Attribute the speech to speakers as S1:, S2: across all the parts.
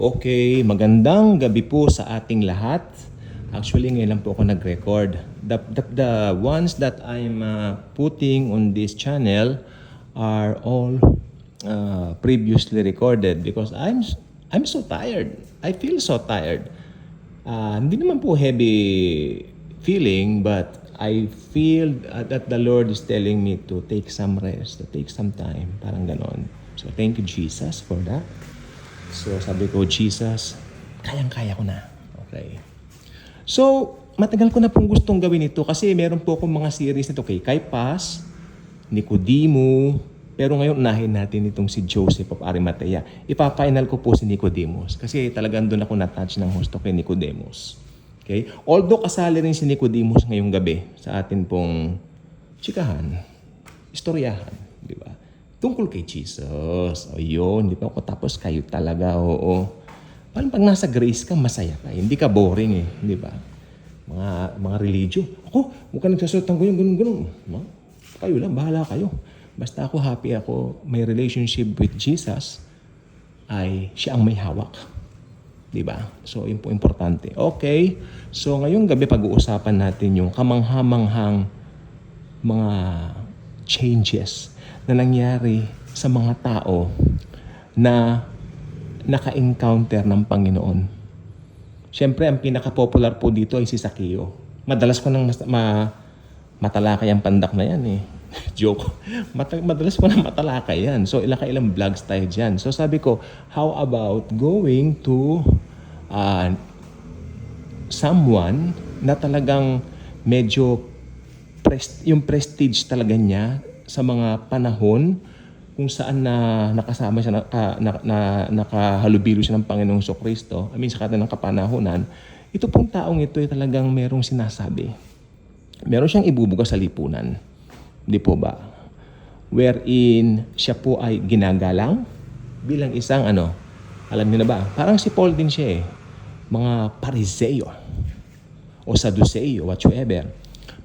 S1: Okay, magandang gabi po sa ating lahat. Actually, ngayon lang po ako nag-record. The, the, the ones that I'm uh, putting on this channel are all uh, previously recorded because I'm I'm so tired. I feel so tired. Uh, hindi naman po heavy feeling but I feel that the Lord is telling me to take some rest, to take some time, parang ganon. So thank you Jesus for that. So sabi ko, Jesus, kayang-kaya ko na. Okay. So, matagal ko na pong gustong gawin ito kasi meron po akong mga series nito kay Kaipas, Nicodemo, pero ngayon unahin natin itong si Joseph of Arimathea. Ipa-final ko po si Nicodemus kasi talagang doon ako na-touch ng gusto kay Nicodemus. Okay? Although kasali rin si Nicodemus ngayong gabi sa atin pong chikahan, istoryahan? Tungkol kay Jesus. O yun, di ba? O tapos kayo talaga, oo. Parang pag nasa grace ka, masaya ka. Hindi ka boring eh, di ba? Mga, mga religion. Ako, huwag ka nagsasalita ng ganyan, ganun, ganun. No? Kayo lang, bahala kayo. Basta ako happy ako, may relationship with Jesus, ay siya ang may hawak. Di ba? So, yun po importante. Okay. So, ngayong gabi pag-uusapan natin yung kamanghamanghang mga changes na nangyari sa mga tao na naka-encounter ng Panginoon. Siyempre, ang pinaka-popular po dito ay si Sakeo. Madalas ko nang mas- ma matalakay ang pandak na yan eh. Joke. Mata- madalas ko nang matalakay yan. So, ilang ilang vlogs tayo dyan. So, sabi ko, how about going to uh, someone na talagang medyo pres- yung prestige talaga niya sa mga panahon kung saan na nakasama siya, naka, na, na, nakahalubilo siya ng Panginoong Kristo, I mean sa kanilang kapanahonan, ito pong taong ito ay talagang merong sinasabi. Meron siyang ibubuga sa lipunan. Di po ba? Wherein siya po ay ginagalang bilang isang ano, alam niyo na ba? Parang si Paul din siya eh. Mga pariseo o Saduseo, whatsoever.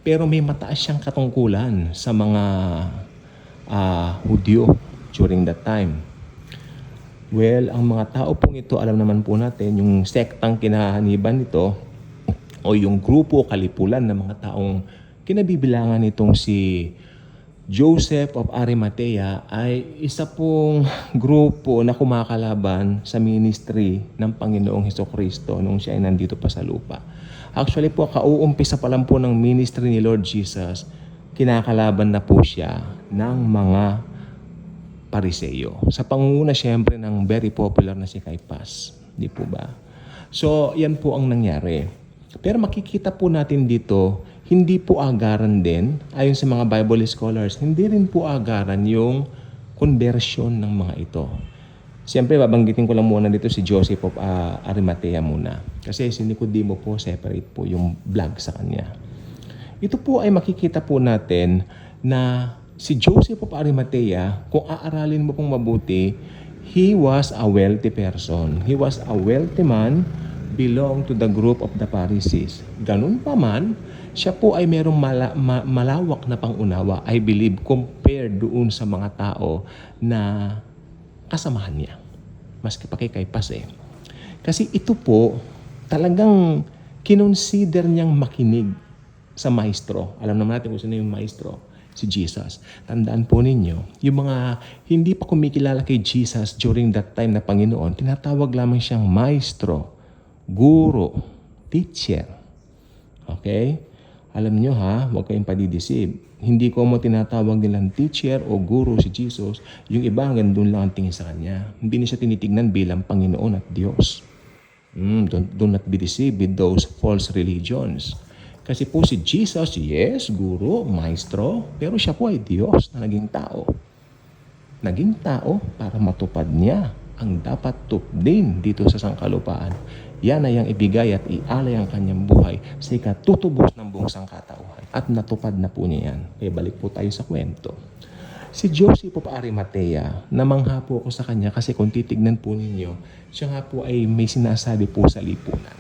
S1: Pero may mataas siyang katungkulan sa mga ah, Hudyo during that time. Well, ang mga tao pong ito, alam naman po natin, yung sektang kinahaniban nito o yung grupo kalipulan ng mga taong kinabibilangan nitong si Joseph of Arimathea ay isa pong grupo na kumakalaban sa ministry ng Panginoong Heso Kristo nung siya ay nandito pa sa lupa. Actually po, kauumpisa pa lang po ng ministry ni Lord Jesus, kinakalaban na po siya ng mga pariseyo. Sa pangunguna siyempre ng very popular na si Caipas. Di po ba? So, yan po ang nangyari. Pero makikita po natin dito, hindi po agaran din, ayon sa mga Bible scholars, hindi rin po agaran yung conversion ng mga ito. Siyempre, babanggitin ko lang muna dito si Joseph of ah, Arimathea muna. Kasi si Nicodemo po, separate po yung vlog sa kanya. Ito po ay makikita po natin na si Joseph of Arimathea, kung aaralin mo pong mabuti, he was a wealthy person. He was a wealthy man, belong to the group of the Pharisees. Ganun pa man, siya po ay merong mala- ma- malawak na pangunawa, I believe, compared doon sa mga tao na kasamahan niya. Maski pa kay Kaypas eh. Kasi ito po, talagang kinonsider niyang makinig sa maestro. Alam naman natin kung sino yung maestro. Si Jesus. Tandaan po ninyo, yung mga hindi pa kumikilala kay Jesus during that time na Panginoon, tinatawag lamang siyang maestro, guro, teacher. Okay? Alam nyo ha, huwag kayong padideceive. Hindi ko mo tinatawag nilang teacher o guro si Jesus. Yung iba hanggang doon lang ang tingin sa Kanya. Hindi niya siya tinitignan bilang Panginoon at Diyos. Mm, don't, do not be deceived with those false religions. Kasi po si Jesus, yes, guro, maestro, pero siya po ay Diyos na naging tao. Naging tao para matupad niya ang dapat tupdin dito sa sangkalupaan. Yan ay ang ibigay at ialay ang kanyang buhay sa ikatutubos ng buong sangkatauhan. At natupad na po niya yan. Kaya balik po tayo sa kwento. Si Joseph of Arimathea, namangha po ako sa kanya kasi kung titignan po ninyo, siya nga po ay may sinasabi po sa lipunan.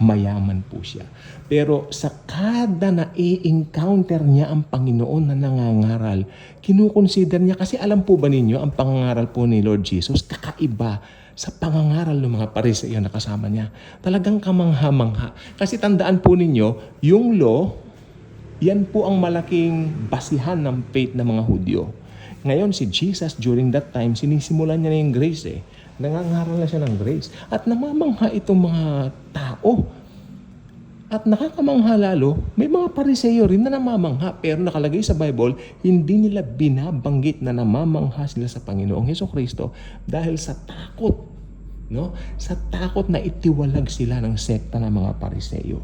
S1: Mayaman po siya. Pero sa kada na i-encounter niya ang Panginoon na nangangaral, kinukonsider niya, kasi alam po ba ninyo, ang pangangaral po ni Lord Jesus, kakaiba sa pangangaral ng mga pariseo na kasama niya. Talagang kamangha-mangha. Kasi tandaan po ninyo, yung law, yan po ang malaking basihan ng faith ng mga Hudyo. Ngayon, si Jesus during that time, sinisimulan niya na yung grace eh. Nangangaral na siya ng grace. At namamangha itong mga tao. At nakakamangha lalo, may mga pariseyo rin na namamangha. Pero nakalagay sa Bible, hindi nila binabanggit na namamangha sila sa Panginoong Heso Kristo dahil sa takot. No? Sa takot na itiwalag sila ng sekta ng mga pariseyo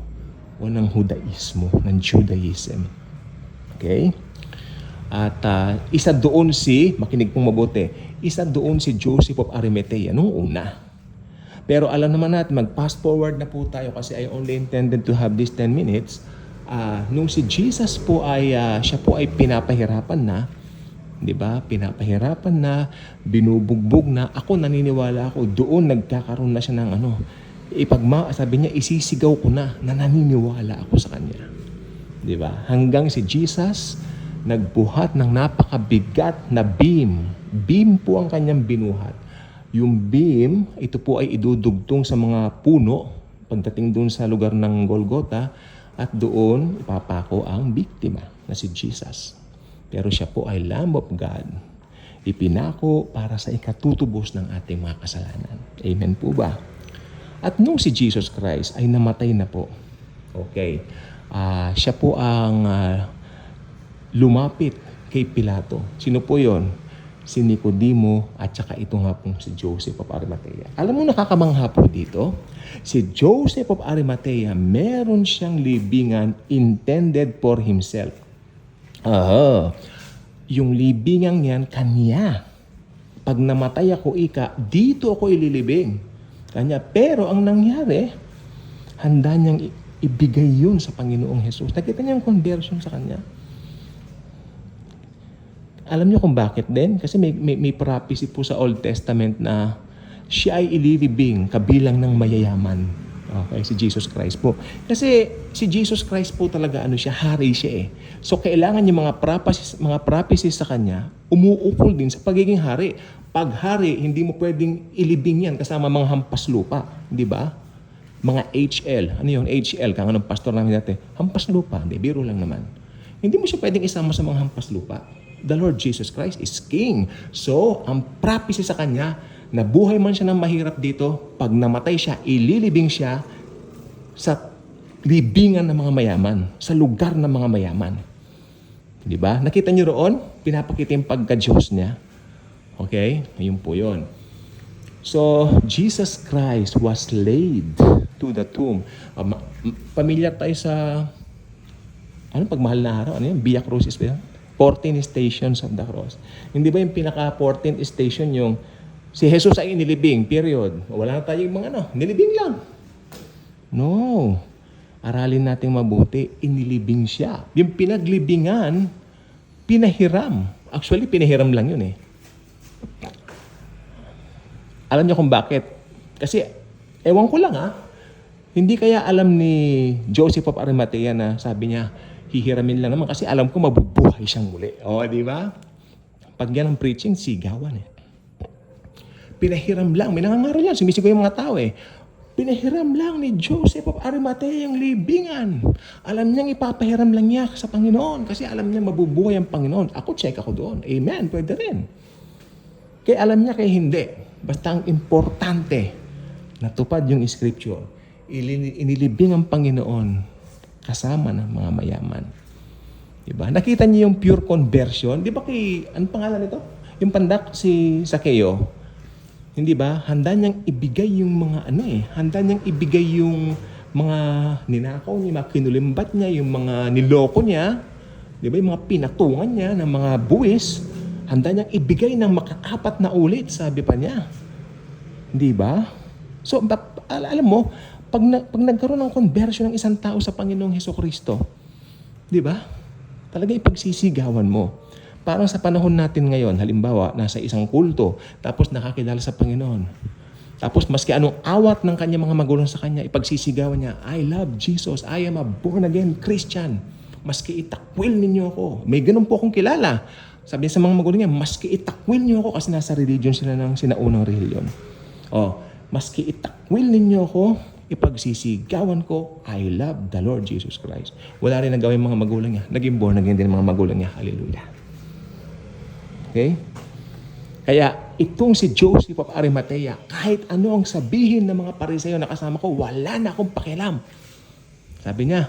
S1: o ng Hudaismo, ng Judaism. Okay? At ah, isa doon si, makinig pong mabuti, isa doon si Joseph of Arimathea nung una. Pero alam naman natin, mag-fast forward na po tayo kasi I only intended to have this 10 minutes. Ah, nung si Jesus po ay, ah, siya po ay pinapahirapan na, di ba? Pinapahirapan na, binubugbog na. Ako naniniwala ako, doon nagkakaroon na siya ng ano, ipagma, sabi niya, isisigaw ko na na naniniwala ako sa kanya. Di ba? Hanggang si Jesus nagbuhat ng napakabigat na beam. Beam po ang kanyang binuhat. Yung beam, ito po ay idudugtong sa mga puno pagdating doon sa lugar ng Golgota at doon ipapako ang biktima na si Jesus. Pero siya po ay Lamb of God. Ipinako para sa ikatutubos ng ating mga kasalanan. Amen po ba? At nung si Jesus Christ ay namatay na po, okay, ah, siya po ang ah, lumapit kay Pilato. Sino po yon? Si Nicodemo at saka ito nga pong si Joseph of Arimathea. Alam mo nakakamangha po dito? Si Joseph of Arimathea, meron siyang libingan intended for himself. Aha. Yung libingan yan, kanya. Pag namatay ako, ika, dito ako ililibing. Kanya. Pero ang nangyari, handa niyang ibigay yun sa Panginoong Jesus. Nakita niya yung conversion sa kanya. Alam niyo kung bakit din? Kasi may, may, may prophecy po sa Old Testament na siya ay ililibing kabilang ng mayayaman. Okay, si Jesus Christ po. Kasi si Jesus Christ po talaga ano siya, hari siya eh. So kailangan yung mga prophecies, mga prophecies sa kanya umuukol din sa pagiging hari. Pag hari, hindi mo pwedeng ilibing yan kasama mga hampas lupa, di ba? Mga HL. Ano yun? HL, kang anong pastor namin dati. Hampas lupa. Hindi, biro lang naman. Hindi mo siya pwedeng isama sa mga hampas lupa. The Lord Jesus Christ is King. So, ang prophecy sa Kanya, na buhay man siya ng mahirap dito, pag namatay siya, ililibing siya sa libingan ng mga mayaman, sa lugar ng mga mayaman. Di ba? Nakita niyo roon? Pinapakita yung pagka-Diyos niya. Okay? Ayun po yun. So, Jesus Christ was laid to the tomb. Um, pamilyar tayo sa ano pag mahal na araw? Ano yun? Via Crucis ba yun? 14 stations of the cross. Hindi ba yung pinaka 14 station yung si Jesus ay inilibing, period. Wala na tayong mga ano, nilibing lang. No. Aralin natin mabuti, inilibing siya. Yung pinaglibingan, pinahiram. Actually, pinahiram lang yun eh. Alam niyo kung bakit? Kasi, ewan ko lang ha, hindi kaya alam ni Joseph of Arimathea na sabi niya, hihiramin lang naman kasi alam ko mabubuhay siyang muli. O, di ba? Pag yan ang preaching, sigawan eh. Pinahiram lang. May nangangaral yan. Sumisigaw yung mga tao eh. Pinahiram lang ni Joseph of Arimathea yung libingan. Alam niyang ipapahiram lang niya sa Panginoon kasi alam niya mabubuhay ang Panginoon. Ako, check ako doon. Amen. Pwede rin. Kaya alam niya kaya hindi. Basta ang importante, natupad yung scripture. Inilibing ang Panginoon kasama ng mga mayaman. Diba? Nakita niyo yung pure conversion. Di ba kay, anong pangalan nito? Yung pandak si Sakeo. Hindi ba? Handa niyang ibigay yung mga ano eh. Handa niyang ibigay yung mga ninakaw niya, mga kinulimbat niya, yung mga niloko niya. Di ba? Yung mga pinatungan niya ng mga buwis. Handa niyang ibigay ng makakapat na ulit, sabi pa niya. Di ba? So, alam mo, pag, na, pag nagkaroon ng conversion ng isang tao sa Panginoong Heso Kristo, di ba? Talaga ipagsisigawan mo. Parang sa panahon natin ngayon, halimbawa, nasa isang kulto, tapos nakakilala sa Panginoon. Tapos maski anong awat ng kanya mga magulang sa kanya, ipagsisigawan niya, I love Jesus, I am a born again Christian. Maski itakwil ninyo ako. May ganun po akong kilala. Sabi sa mga magulang niya, maski itakwil niyo ako kasi nasa religion sila ng sinaunang religion. Oh, maski itakwil ninyo ako, ipagsisigawan ko, I love the Lord Jesus Christ. Wala rin nagawin mga magulang niya. Naging born again din mga magulang niya. Hallelujah. Okay? Kaya itong si Joseph of Arimathea, kahit ano ang sabihin ng mga pariseyo na kasama ko, wala na akong pakialam. Sabi niya,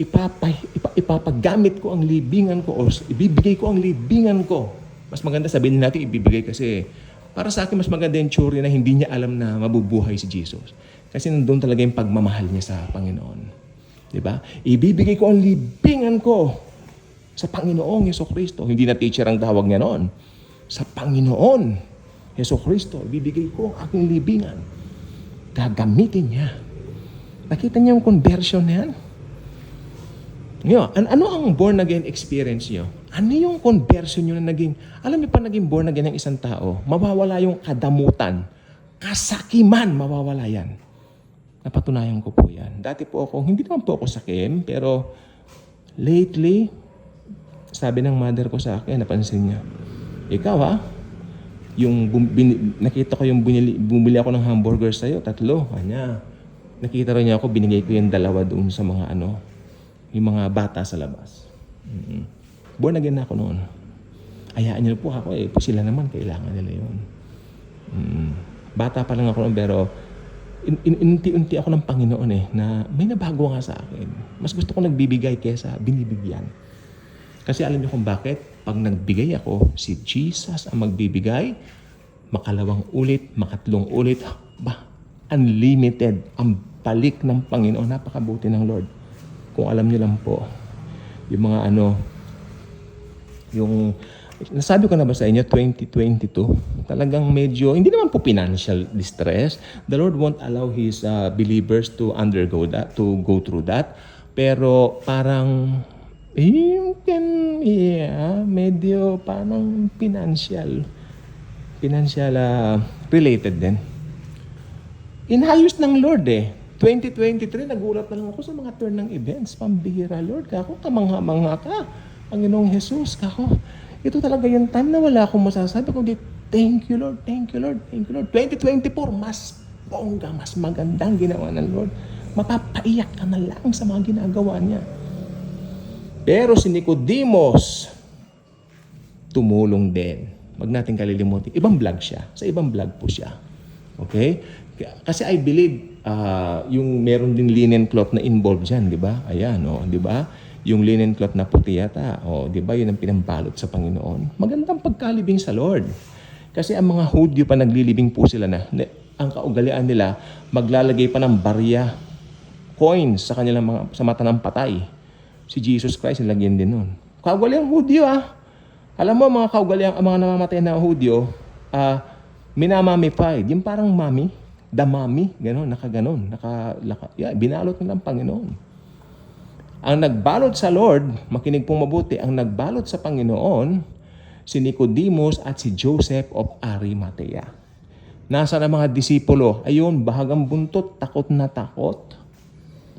S1: ipapa, ipa, ipapagamit ko ang libingan ko o ibibigay ko ang libingan ko. Mas maganda sabihin natin ibibigay kasi para sa akin mas maganda yung tsuri na hindi niya alam na mabubuhay si Jesus. Kasi nandun talaga yung pagmamahal niya sa Panginoon. Ba? Ibibigay ko ang libingan ko sa Panginoong Yeso Kristo. Hindi na teacher ang tawag niya noon. Sa Panginoon Yeso Kristo, ibibigay ko ang aking libingan. Gagamitin niya. Nakita niyo yung conversion na yan? Ngayon, an- ano ang born again experience niyo? Ano yung conversion niyo na naging, alam niyo pa naging born again ng isang tao, mawawala yung kadamutan, kasakiman, mawawala yan. Napatunayan ko po yan. Dati po ako, hindi naman po ako sakim, pero lately, sabi ng mother ko sa akin, napansin niya, ikaw ha, yung bin- nakita ko yung binili, bumili ako ng hamburger sa'yo, tatlo, kanya. Nakita rin niya ako, binigay ko yung dalawa doon sa mga ano, yung mga bata sa labas. mm Born again na ako noon. Ayaan niyo po ako eh, sila naman kailangan nila yun. Mm. Bata pa lang ako noon, pero inunti-unti ako ng Panginoon eh, na may nabago nga sa akin. Mas gusto ko nagbibigay kesa binibigyan. Kasi alam niyo kung bakit? Pag nagbigay ako, si Jesus ang magbibigay, makalawang ulit, makatlong ulit, ba, unlimited ang balik ng Panginoon. Napakabuti ng Lord. Kung alam niyo lang po, yung mga ano, yung nasabi ko na ba sa inyo 2022 talagang medyo hindi naman po financial distress. The Lord won't allow his uh, believers to undergo that to go through that. Pero parang you can yeah medyo parang financial financial uh, related din. Inayos ng Lord eh. 2023 nagulat na lang ako sa mga turn ng events. Pambihira Lord kako kamangha-mangha ka. Panginoong Jesus, kako, ito talaga yung time na wala akong masasabi kundi thank you Lord, thank you Lord, thank you Lord. 2024, mas bongga, mas magandang ginawa ng Lord. Mapapaiyak ka na lang sa mga ginagawa niya. Pero si Nicodemus, tumulong din. Wag natin kalilimutin. Ibang vlog siya. Sa ibang vlog po siya. Okay? Kasi I believe ah, yung meron din linen cloth na involved dyan, di ba? Ayan, oh, di ba? Yung linen cloth na puti yata, oh, di ba? Yun ang pinambalot sa Panginoon. Magandang pagkalibing sa Lord. Kasi ang mga Hudyo pa naglilibing po sila na, na ang kaugalian nila, maglalagay pa ng barya coins sa kanilang mga sa mata ng patay. Si Jesus Christ nilagyan din nun. Kaugaliang Hudyo ah. Alam mo mga kaugaliang ang mga namamatay na Hudyo, ah minamamified. Yung parang mami, the mami, gano'n, nakaganon, naka, naka, yeah, binalot nila ang Panginoon. Ang nagbalot sa Lord, makinig pong mabuti, ang nagbalot sa Panginoon, si Nicodemus at si Joseph of Arimathea. Nasa na mga disipulo, ayun, bahagang buntot, takot na takot.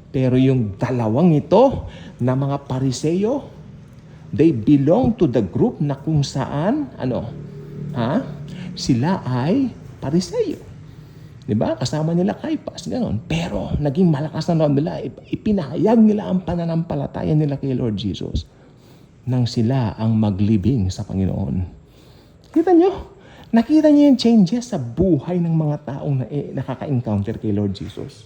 S1: Pero yung dalawang ito na mga pariseyo, they belong to the group na kung saan, ano, ha? Sila ay pariseyo. Di ba? Kasama nila Caiaphas, gano'n. Pero naging malakas na loob nila. Ip- Ipinahayag nila ang pananampalataya nila kay Lord Jesus nang sila ang maglibing sa Panginoon. Kita nyo? Nakita niyo yung changes sa buhay ng mga taong na, eh, nakaka-encounter kay Lord Jesus.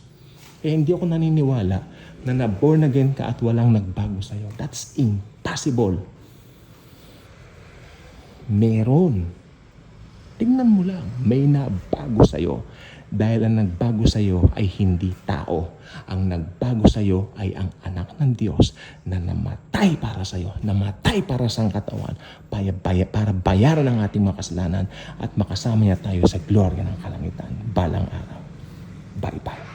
S1: Eh, hindi ako naniniwala na na-born again ka at walang nagbago sa'yo. That's impossible. Meron. Tingnan mo lang, may nabago sa'yo. Dahil ang nagbago sa'yo ay hindi tao. Ang nagbago sa'yo ay ang anak ng Diyos na namatay para sa'yo, namatay para sa katawan, para, para bayaran ang ating mga kasalanan at makasama niya tayo sa gloria ng kalangitan balang araw. Bye-bye.